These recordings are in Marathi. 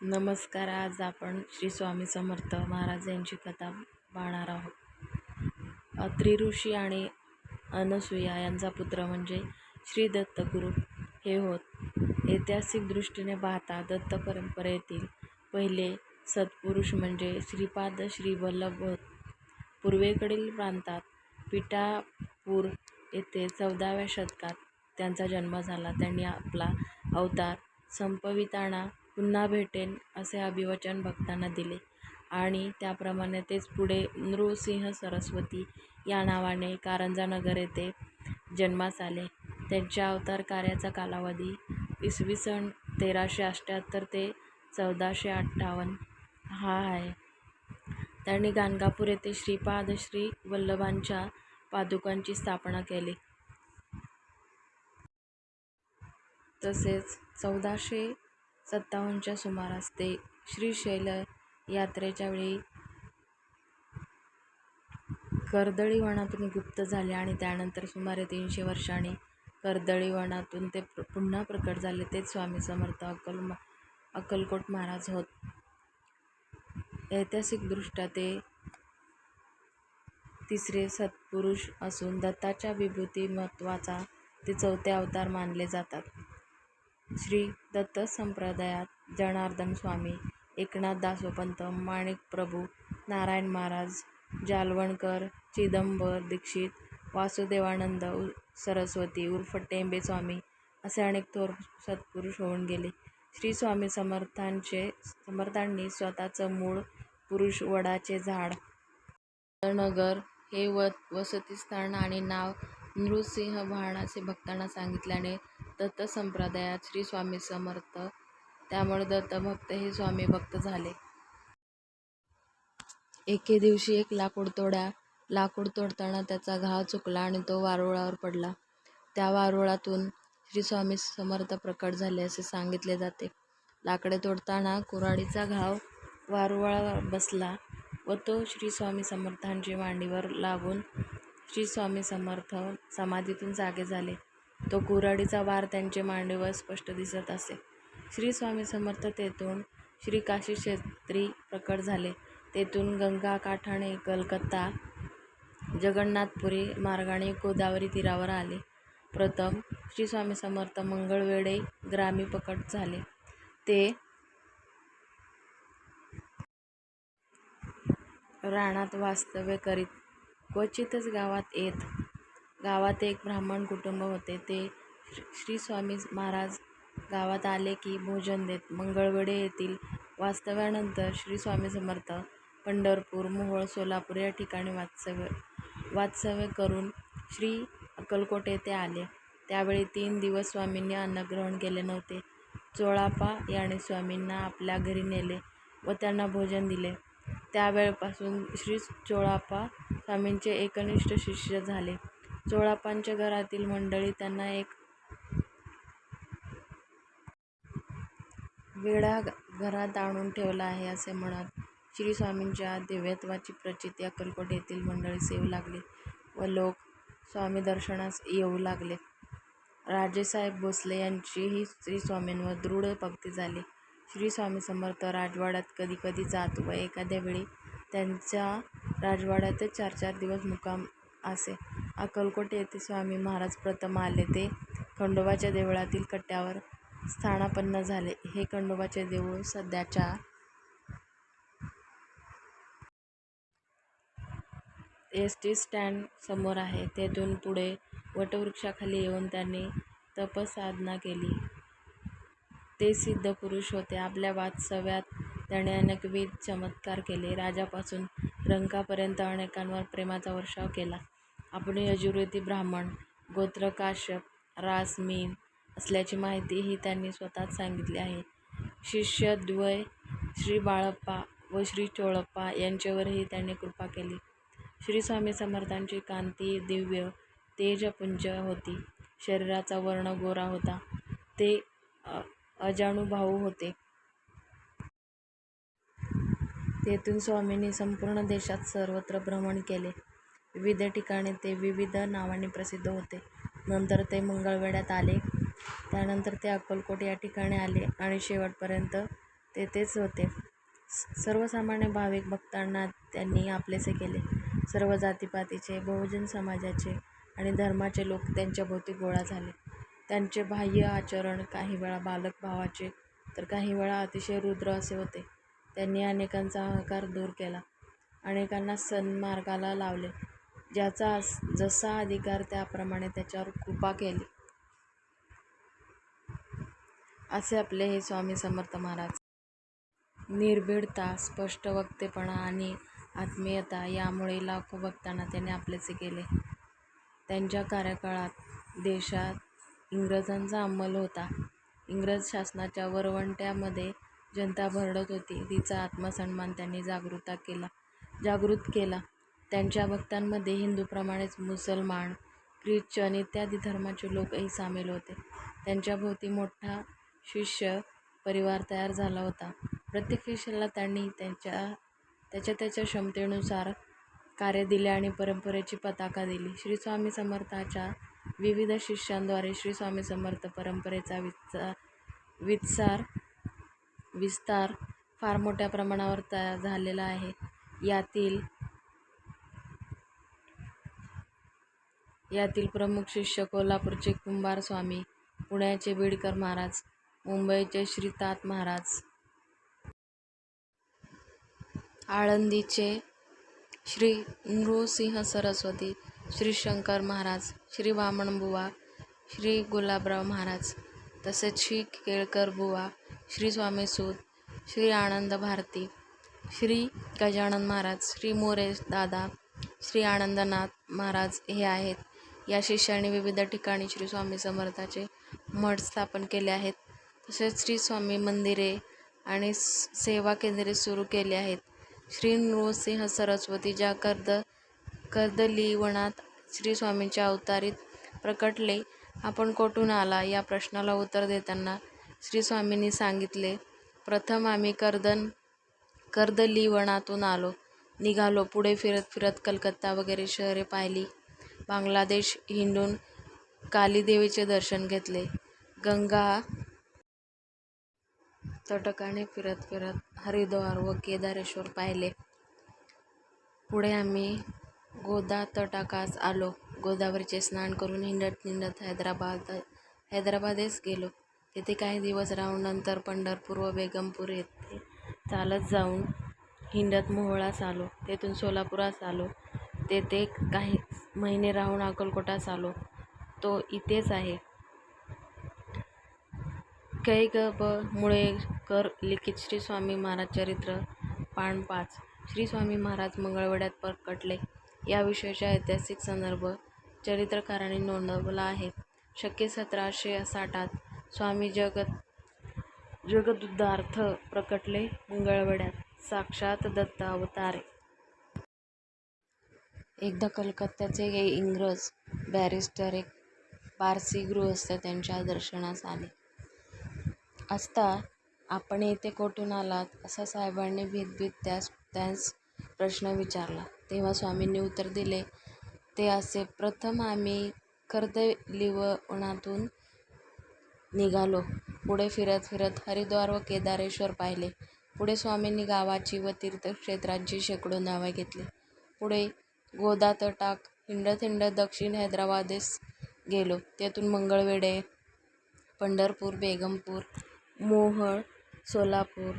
नमस्कार आज आपण श्री स्वामी समर्थ महाराज यांची कथा पाहणार आहोत. अत्रि ऋषी आणि अनसुया यांचा पुत्र म्हणजे श्री दत्तगुरू हे होत. ऐतिहासिक दृष्टीने पाहता दत्त परंपरेतील पहिले सत्पुरुष म्हणजे श्रीपाद श्री वल्लभ होत. पूर्वेकडील प्रांतात पिठापूर येथे चौदाव्या शतकात त्यांचा जन्म झाला. त्यांनी आपला अवतार संपविताना पुन्हा भेटेन असे अभिवचन भक्तांना दिले. आणि त्याप्रमाणे तेच पुढे नृसिंह सरस्वती या नावाने कारंजानगर येथे जन्मास आले. त्यांच्या अवतार कार्याचा कालावधी इसवी सन तेराशे अठ्ठ्याहत्तर ते चौदाशे अठ्ठावन्न. हा आहे. त्यांनी गाणगापूर येथे श्रीपाद श्री वल्लभांच्या पादुकांची स्थापना केली. तसेच चौदाशे सत्तावन्नच्या सुमारास ते श्रीशैल यात्रेच्या वेळी कर्दळीवनातून गुप्त झाले आणि त्यानंतर सुमारे तीनशे वर्षांनी कर्दळीवनातून ते प्र पुन्हा प्रकट झाले. तेच स्वामी समर्थ अक्कल अक्कलकोट महाराज होत. ऐतिहासिकदृष्ट्या ते तिसरे सत्पुरुष असून दत्ताच्या विभूती महत्त्वाचा ते चौथे अवतार मानले जातात. श्री दत्त संप्रदायात जनार्दन स्वामी एकनाथ दासोपंत माणिक प्रभू नारायण महाराज जालवणकर चिदंबर दीक्षित वासुदेवानंद सरस्वती उर्फ टेंबे स्वामी असे अनेक थोर सत्पुरुष होऊन गेले. श्री स्वामी समर्थांचे समर्थांनी स्वतःचं मूळ पुरुष वडाचे झाड नगर हे व वसतिस्थान आणि नाव नृसिंह भाण असे भक्तांना सांगितल्याने दत्त संप्रदायात श्री स्वामी समर्थ. त्यामुळे दत्तभक्त हे स्वामी भक्त झाले. एके दिवशी एक लाकूड तोड्या लाकूड तोडताना त्याचा घाव चुकला आणि तो वारुळावर पडला. त्या वारुळातून श्री स्वामी समर्थ प्रकट झाले असे सांगितले जाते. लाकडे तोडताना कुऱ्हाडीचा घाव वारुळावर बसला व तो श्री स्वामी समर्थांची मांडीवर लागून श्री स्वामी समर्थ समाधीतून जागे झाले. तो कुऱ्हाडीचा वार त्यांचे मांडीवर स्पष्ट दिसत असे. श्री स्वामी समर्थ तेथून श्री काशी क्षेत्री प्रकट झाले. तेथून गंगा काठाणे कलकत्ता जगन्नाथपुरी मार्गाने गोदावरी तीरावर आले. प्रथम श्री स्वामी समर्थ मंगळवेढे ग्रामी प्रकट झाले. ते रानात वास्तव्य करीत क्वचितच गावात येत गावात एक ब्राह्मण कुटुंब होते. ते श्री स्वामी महाराज गावात आले की भोजन देत. मंगळवेढे येथील वास्तव्यानंतर श्री स्वामी समर्थ पंढरपूर मोहोळ सोलापूर या ठिकाणी वास्तव्य वास्तव्य करून श्री अक्कलकोट येथे आले. त्यावेळी तीन दिवस स्वामींनी अन्नग्रहण केले नव्हते. चोळापा याने स्वामींना आपल्या घरी नेले व त्यांना भोजन दिले. त्यावेळपासून श्री चोळापा स्वामींचे एकनिष्ठ शिष्य झाले. चोळापांच्या घरातील मंडळी त्यांना एक वेढा घरात आणून ठेवला आहे असे म्हणत श्री स्वामींच्या दिव्यत्वाची प्रचिती अक्कलकोट येथील मंडळीस येऊ लागली व लोक स्वामी दर्शनास येऊ लागले. राजेसाहेब भोसले यांचीही श्री स्वामींवर दृढ भक्ती झाली. श्री स्वामी समर्थ राजवाड्यात कधी कधी जात व एखाद्या वेळी त्यांच्या राजवाड्यातच चार चार दिवस मुकाम असे. अक्कलकोट येथे स्वामी महाराज प्रथम आले. ते खंडोबाच्या देवळातील कट्ट्यावर स्थानापन्न झाले. हे खंडोबाचे देऊळ सध्याच्या एस टी स्टँड समोर आहे. तेथून पुढे वटवृक्षाखाली येऊन त्यांनी तपसाधना केली. ते सिद्ध पुरुष होते. आपल्या वास्तव्यात त्याने अनेकविध चमत्कार केले. राजापासून रंकापर्यंत अनेकांवर प्रेमाचा वर्षाव केला. आपण यजुर्वेदी ब्राह्मण गोत्र काश्यप रास मीन असल्याची माहितीही त्यांनी स्वतःच सांगितली आहे. शिष्यद्वय श्री बाळप्पा व श्री चोळप्पा यांच्यावरही त्यांनी कृपा केली. श्री स्वामी समर्थांची कांती दिव्य तेजपुंज होती. शरीराचा वर्ण गोरा होता. ते अजाणूभाऊ होते. तेथून स्वामींनी संपूर्ण देशात सर्वत्र भ्रमण केले. विविध ठिकाणी ते विविध नावांनी प्रसिद्ध होते. नंतर ते मंगळवेढ्यात आले. त्यानंतर ते अक्कलकोट या ठिकाणी आले आणि शेवटपर्यंत तेथेच होते. स- सर्वसामान्य भाविक भक्तांना त्यांनी आपलेसे केले. सर्व जातीपातीचे बहुजन समाजाचे आणि धर्माचे लोक त्यांच्याभोवती गोळा झाले. त्यांचे बाह्य आचरण काही वेळा बालक भावाचे तर काही वेळा अतिशय रुद्र असे होते. त्यांनी अनेकांचा अहंकार दूर केला. अनेकांना सन्मार्गाला लावले. ज्याचा जसा अधिकार त्याप्रमाणे त्याच्यावर कृपा केली. असे आपले हे स्वामी समर्थ महाराज. निर्भीडता स्पष्ट वक्तेपणा आणि आत्मीयता यामुळे लाखो भक्तांना त्यांनी आपलेसे केले. त्यांच्या कार्यकाळात देशात इंग्रजांचा अंमल होता. इंग्रज शासनाच्या वरवंट्यामध्ये जनता भरडत होती. तिचा आत्मसन्मान त्यांनी जागृता केला. जागृत केला. त्यांच्या भक्तांमध्ये हिंदूप्रमाणेच मुसलमान ख्रिश्चन इत्यादी धर्माचे लोकही सामील होते. त्यांच्याभोवती मोठा शिष्य परिवार तयार झाला होता. प्रत्येक शिष्याला त्यांनी त्यांच्या त्याच्या त्याच्या क्षमतेनुसार कार्य दिले आणि परंपरेची पताका दिली. श्री स्वामी समर्थाच्या विविध शिष्यांद्वारे श्री स्वामी समर्थ परंपरेचा विस्तार विस्तार विस्तार फार मोठ्या प्रमाणावर तयार झालेला आहे. यातील यातील प्रमुख शिष्य कोल्हापूरचे कुंभार स्वामी पुण्याचे बीडकर महाराज मुंबईचे श्रीतात महाराज. आळंदीचे श्री नृसिंह सरस्वती श्री शंकर महाराज श्री वामनबुवा श्री गुलाबराव महाराज तसेच श्री केळकर बुवा श्री स्वामी सूत श्री आनंद भारती श्री गजानन महाराज श्री मोरे दादा श्री आनंदनाथ महाराज हे आहेत. या शिष्याने विविध ठिकाणी श्री स्वामी समर्थाचे मठ स्थापन केले आहेत. तसेच श्री स्वामी मंदिरे आणि स- सेवा केंद्रे सुरू केली आहेत. श्री नृसिंह सरस्वती ज्या कर्द कर्दलीवनात श्री स्वामींचे अवतारीत प्रकटले आपण कोठून आला? या प्रश्नाला उत्तर देताना श्री स्वामींनी सांगितले प्रथम आम्ही कर्दन कर्दलीवनातून आलो. निघालो. पुढे फिरत फिरत कलकत्ता वगैरे शहरे पाहिली. बांगलादेश हिंडून कालीदेवीचे दर्शन घेतले. गंगा तटकाने फिरत फिरत हरिद्वार व केदारेश्वर पाहिले. पुढे आम्ही गोदा तटाकास आलो. गोदावरीचे स्नान करून हिंडत हिंडत हैदराबाद हैदराबादेस गेलो. तेथे काही दिवस राहून नंतर पंढरपूर व बेगमपूर येथे चालत जाऊन हिंडत मोहोळास आलो. तेथून सोलापुरास आलो. तेथे काही महिने राहून अक्कलकोटास आलो तो इथेच आहे. कै ब मुळेकर लिखित श्री स्वामी महाराज चरित्र पान पाच. श्री स्वामी महाराज मंगळवड्यात प्रकटले याविषयीचा ऐतिहासिक संदर्भ चरित्रकारांनी नोंदवला आहे. शक्य सतराशे साठात स्वामी जगत जगदुद्धार्थ प्रकटले मंगळवड्यात साक्षात दत्त अवतारे एकदा कलकत्त्याचे इंग्रज बॅरिस्टर एक पारसी गृहस्थ त्यांच्या दर्शनास आले. असता आपण येथे कोठून आलात? असा साहेबांनी भीतभीत त्यास त्यास प्रश्न विचारला. तेव्हा स्वामींनी उत्तर दिले ते असे प्रथम आम्ही कर्दलिवणातून निघालो. पुढे फिरत फिरत हरिद्वार व केदारेश्वर पाहिले. पुढे स्वामींनी गावाची व तीर्थक्षेत्रांची शेकडो नावे घेतली. पुढे गोदातटाक हिंडत हिंडत दक्षिण हैदराबादेस गेलो. तेथून मंगळवेढे पंढरपूर बेगमपूर मोहोळ सोलापूर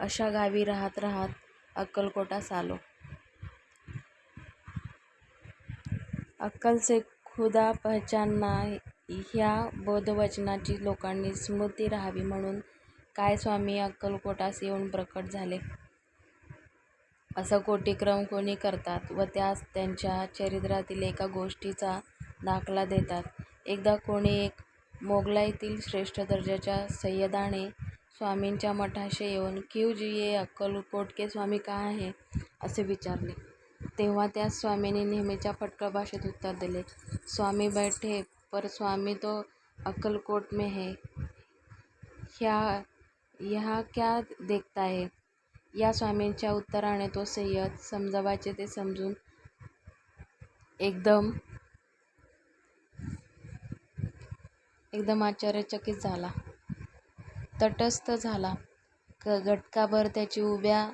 अशा गावी राहत राहत अक्कलकोटास आलो अक्कल से खुदा पहचानना ह्या बोधवचनाची लोकांनी स्मृती राहावी म्हणून काय स्वामी अक्कलकोटास येऊन प्रकट झाले? असा कोटिक्रम कोणी करतात व त्यास त्यांच्या चरित्रातील एका गोष्टीचा दाखला देतात. एकदा कोणी एक मोगलाईतील श्रेष्ठ दर्जाच्या सय्यदाने स्वामींच्या मठाशी येऊन क्यू जी ये अक्कलकोट के स्वामी का आहे असे विचारले. तेव्हा त्या स्वामींनी नेहमीच्या फटकळ भाषेत उत्तर दिले स्वामी बैठे पर स्वामी तो अक्कलकोट में है. ह्या ह्या क्या देखता है? या स्वामींच्या उत्तराने तो सय्यद समजवायचे ते समजून एकदम एकदम आश्चर्यचकित झाला तटस्थ झाला क घटकाभर त्याची उभ्या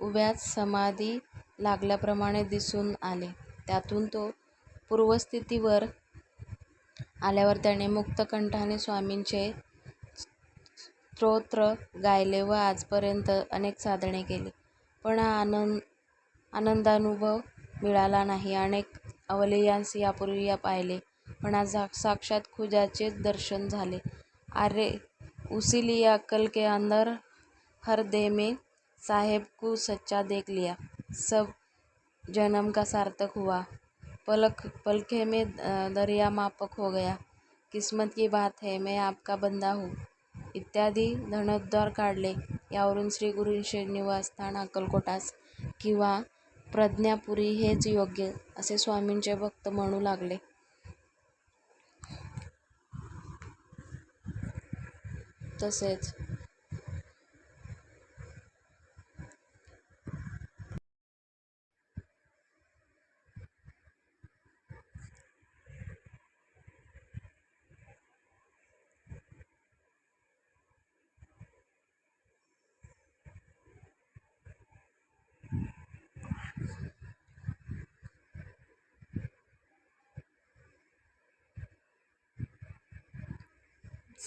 उभ्याच समाधी लागल्याप्रमाणे दिसून आले. त्यातून तो पूर्वस्थितीवर आल्यावर त्याने मुक्तकंठाने स्वामींचे स्तोत्र गायले व आजपर्यंत अनेक साधने केली, पण आनंद आनंदानुभव मिळाला नाही. अनेक अवलियांस यापूर्वी पाहिले, पण आज साक्षात खुदाचेच दर्शन झाले. "अरे उसी अक्कल के अंदर हर दे में साहेब को सच्चा देख लिया, सब जन्म का सार्थक हुआ, पलके में दरिया मापक हो गया, किस्मत की बात है, मैं आपका बंदा हूँ" इत्यादी धनोद्गार काढले. यावरून श्रीगुरूंचे निवासस्थान अकलकोटास किंवा प्रज्ञापुरी हेच योग्य, असे स्वामींचे भक्त म्हणू लागले. तसेच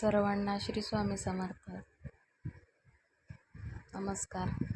सर्वांना श्री स्वामी समर्थ. नमस्कार.